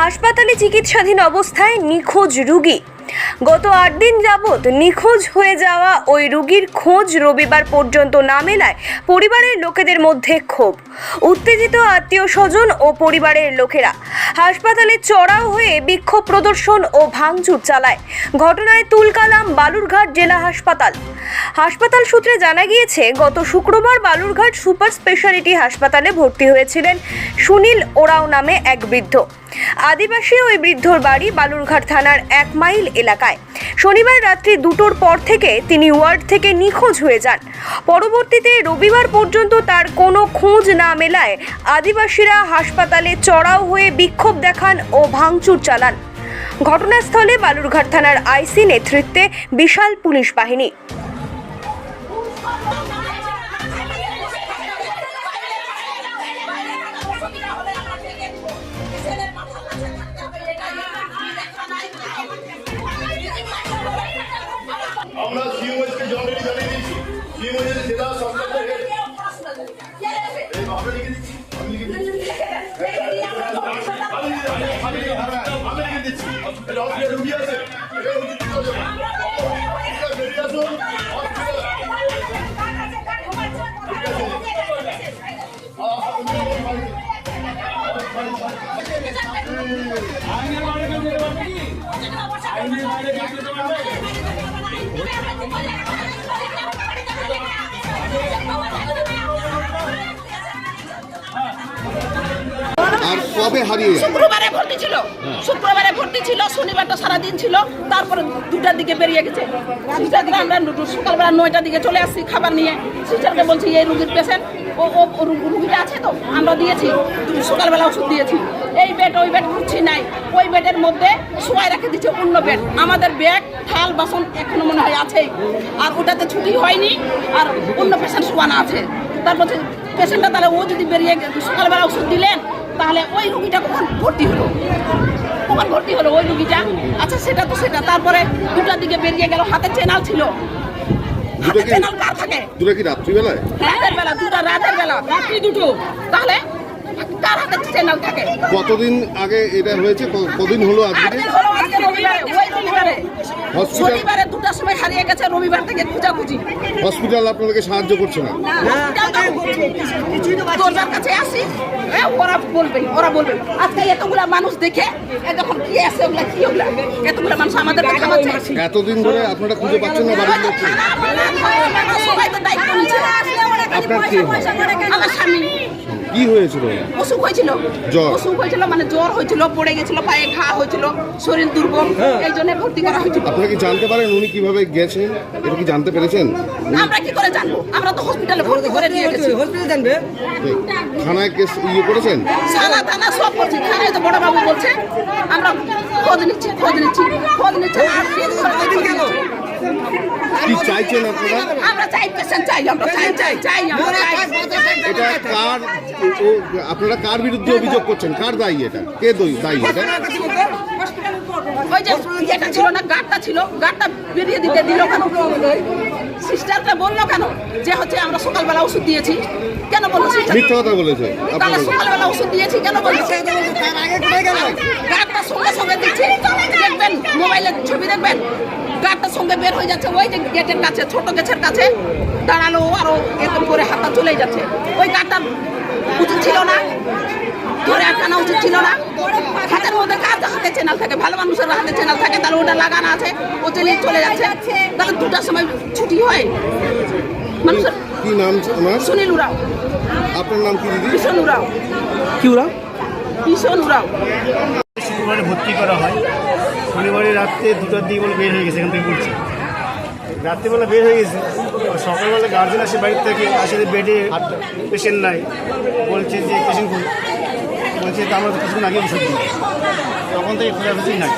হাসপাতালে চিকিৎসাধীন অবস্থায় নিখোঁজ রুগী। গত আট দিন যাবৎ নিখোঁজ হয়ে যাওয়া ওই রুগীর খোঁজ রবিবার পর্যন্ত না মেলায় পরিবারের লোকেদের মধ্যে ক্ষোভ। উত্তেজিত আত্মীয় স্বজন ও পরিবারের লোকেরা হাসপাতালে চড়াও হয়ে বিক্ষোভ প্রদর্শন ও ভাঙচুর চালায়। ঘটনায় তুলকালাম বালুরঘাট জেলা হাসপাতাল। হাসপাতাল সূত্রে জানা গিয়েছে, গত শুক্রবার বালুরঘাট সুপার স্পেশালিটি হাসপাতালে ভর্তি হয়েছিলেন সুনীল ওরাও নামে এক বৃদ্ধ। আদিবাসী ওই বৃদ্ধর বাড়ি বালুরঘাট থানার এক মাইল এলাকায়। শনিবার রাত্রি দুটোর পর থেকে তিনি ওয়ার্ড থেকে নিখোঁজ হয়ে যান। পরবর্তীতে রবিবার পর্যন্ত তার কোনো খোঁজ না মেলায় আদিবাসীরা হাসপাতালে চড়াও হয়ে বিক্ষোভ দেখান ও ভাঙচুর চালান। ঘটনাস্থলে বালুরঘাট থানার আইসি নেতৃত্বে বিশাল পুলিশ বাহিনী। 我也 yeri 子 কবে হারিয়ে শুক্রবারে ভর্তি ছিল। শুক্রবারে ভর্তি ছিল শনিবারটা সারাদিন ছিল। তারপরে দুটার দিকে বেরিয়ে গেছে। দুটার দিকে আমরা সকালবেলা নয়টার দিকে চলে আসছি খাবার নিয়ে। সিস্টারকে বলছি, এই রুগীর পেশেন্ট ও ও রুগীটা আছে তো? আমরা দিয়েছি। সকালবেলা ওষুধ দিয়েছি। এই বেড ওই বেড খুঁজছি নাই। ওই বেডের মধ্যে শোয়াই রেখে দিচ্ছে অন্য বেড আমাদের ব্যাগ থাল, বাসন এখনও মনে হয় আছে আর ওটাতে ছুটি হয়নি, আর অন্য পেশেন্ট শোয়ানো আছে। তারপর পেশেন্টটা তাহলে ও যদি বেরিয়ে সকালবেলা ওষুধ দিলেন তাহলে ওই রুগীটা কখন ভর্তি হলো? কখন ভর্তি হলো ওই রুগীটা? আচ্ছা সেটা তো সেটা। তারপরে দুটার দিকে বেরিয়ে গেল হাতে চেনাল ছিল। হাতে চেনাল কার থাকে? দুটা কি রাত্রিবেলায়? রাতের বেলা দুটা রাতের বেলা রাত্রি দুটো। তাহলে কার হাতে থাকে? কতদিন আগে এটা হয়েছে? ক- কদিন হলো আজকে? আজকে হলো আজকে রবিবারে ওই রবিবারে শনিবারে দুটার সময় হারিয়ে গেছে রবিবার থেকে খোঁজাখুঁজি। হসপিটাল আপনাদেরকে সাহায্য করছে না? দরজার কাছে আসি ওরা বলবে ওরা বলবে। আজকে এতগুলা মানুষ দেখে যখন কি আছে ওগুলা কি ওগুলা? এতগুলা মানুষ আমাদের এতদিন ধরে আপনারা খুঁজে পাচ্ছেন না বাড়ির সবাই তো দায়িত্ব নিচ্ছে। আপনার কে? আমার স্বামী। কি হয়েছিল? অসুখ হয়েছিল। জ্বর। অসুখ হয়েছিল মানে জ্বর হয়েছিল পড়ে গেছিল পায়ে ঘা হয়েছিল শরীর দুর্বল এই জন্য ভর্তি করা হয়েছিল। আপনারা কি জানতে পারেন উনি কীভাবে গেছেন এটা কি জানতে পেরেছেন? আমরা কি করে জানব? আমরা তো হসপিটালে ভর্তি করে নিয়ে গেছি। হসপিটালে জানবে? থানায় কেস ইয়ে করেছেন? সারা থানা সব করছি। থানায় তো বড় বাবু বলছে আমরা খোঁজ নিচ্ছি খোঁজ নিচ্ছি খোঁজ নিচ্ছি। কি চাইছেন আপনারা? আমরা চাই পেশেন্ট চাই আমরা চাই। চাই চাই আমরা চাই এটা কার আপনারা কার বিরুদ্ধে অভিযোগ করছেন? কার দায়ী এটা? কে দই- দায়ী এটা? ওই যে ইয়েটা ছিল না গাড়টা ছিল গাড়টা বেরিয়ে দিতে দিল কেন? সিস্টারটা বলল কেন? যে হচ্ছে আমরা সকালবেলা ওষুধ দিয়েছি। কেন বলল সিস্টার? মিথ্যা কথা বলেছে তাহলে আপনারা সকালবেলা ওষুধ দিয়েছি কেন বলল? গাড়টা সঙ্গে সঙ্গে দিচ্ছি দেখবেন মোবাইলে ছবি দেখবেন গাড়টা সঙ্গে বের হয়ে যাচ্ছে ওই যে গেটের কাছে ছোট গেছের কাছে দাঁড়াল আরও এরকম করে হাতটা চলে যাচ্ছে। ওই গাড়টা উচিত ছিল না ধরে আটকানো উচিত ছিল না। হাতের মধ্যে কার হাতে চ্যানেল থাকে ভালো মানুষের হাতে চ্যানেল থাকে তাহলে ওটা লাগানো আছে ও চলে চলে যাচ্ছে। তাহলে দুটার সময় ছুটি হয়। মানুষের কি নাম ওনার সুনীল উরাও। আপনার নাম কি দিদি? ভীষণ উরাও। কি ওরা ভীষণ উরাও। শুক্রবারে ভর্তি করা হয়। শনিবারে রাত্রে দুটার দিকে বলে বের হয়ে গেছে, এখান থেকে বলছে রাত্রিবেলা বের হয়ে গেছে। সকালবেলা গার্জেন আসে বাড়ির থেকে, আসে যে বেডে পেশেন্ট নাই। বলছে যে পেশেন্ট বলছে আমরা তো কিছুক্ষণ আগে ওষুধ তখন থেকে খোঁজাখুঁজি নাই।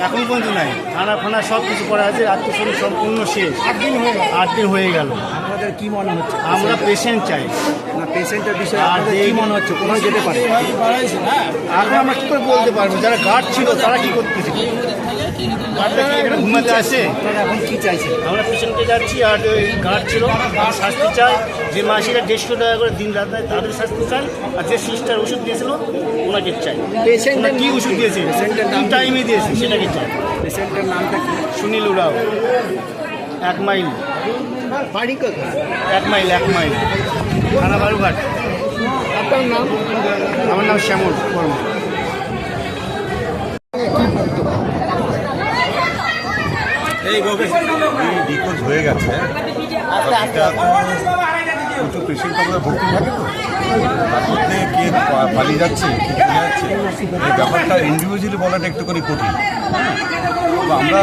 এখন পর্যন্ত নাই। থানা ফানা সব কিছু করা আছে আত্মীয় সম্পূর্ণ শেষ। আট দিন হয়ে গেল। আট দিন হয়ে গেল। আপনাদের কি মনে হচ্ছে? আমরা পেশেন্ট চাই। না পেশেন্টের বিষয়ে আর কি এই- মনে হচ্ছে? কোথাও যেতে পারে? এখন আমরা কী করে বলতে পারব? যারা গার্ড ছিল তারা কী করতেছে? ঘুমাতে আসে আপনারা এখন কি চাইছেন আমরা যাচ্ছি আর ওই গার্ড ছিল তার শাস্তি চাই যে মাসিরা দেড়শো টাকা করে দিন রাত দেয় তাদের শাস্তি চাই আর যে সিস্টার ওষুধ দিয়েছিল ওনাকে চাই কি ওষুধ দিয়েছে? নাম টাইমে দিয়েছে? সেটাকে চাই পেশেন্টের নামটা কি? সুনীল উরাও। এক মাইল। বাড়ি কোথায়? এক মাইল এক মাইল। থানা বালুঘাট আপনার নাম? আমার নাম শ্যামল বর্মা নিখোঁজ হয়ে গেছে। প্রচুর পেশেন্ট আমাদের ভর্তি থাকে তো? তার মধ্যে কে পালিয়ে যাচ্ছে কে চলে যাচ্ছে এই ব্যাপারটা ইন্ডিভিজুয়ালি বলাটা একটুখানি কঠিন। হ্যাঁ? তো আমরা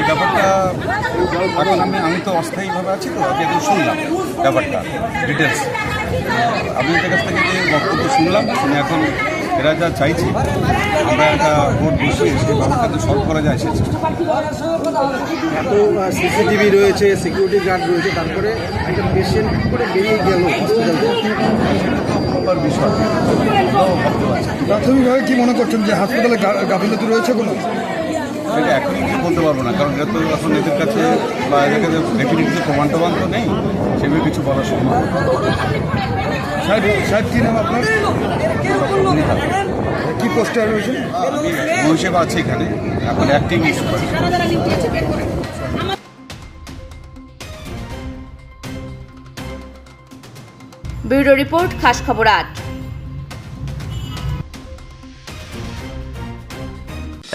এই ব্যাপারটা, এখন আমি আমি তো অস্থায়ীভাবে আছি তো, আজকে একটু শুনলাম ব্যাপারটা ডিটেলস আপনাদের কাছ থেকে যে বক্তব্য শুনলাম, শুনে এখন এরা যা চাইছে আমরা একটা ভোট বসিয়ে সেই ব্যাপারটাকে সলভ করা যায় সে এত সিসিটিভি রয়েছে সিকিউরিটি গার্ড রয়েছে তারপরে একটা পেশেন্ট কি করে বেরিয়ে গেল। প্রাথমিকভাবে কি মনে করছেন যে হাসপাতালে গাফিলতি রয়েছে কোনো? সেটা এখনই কিছু বলতে পারব না, কারণ এটা তো এখন এদের কাছে বা এদের কাছে ডেফিনেটলি প্রমাণ টমান তো নেই সেভাবে কিছু বলার সম্ভব। সাহেব সাহেব, কী নাম আপনার? কি পোস্টে রয়েছেন আমি মহিষেবা আছে এখানে, এখন অ্যাক্টিং ব্যুরো রিপোর্ট, খাস খবর আট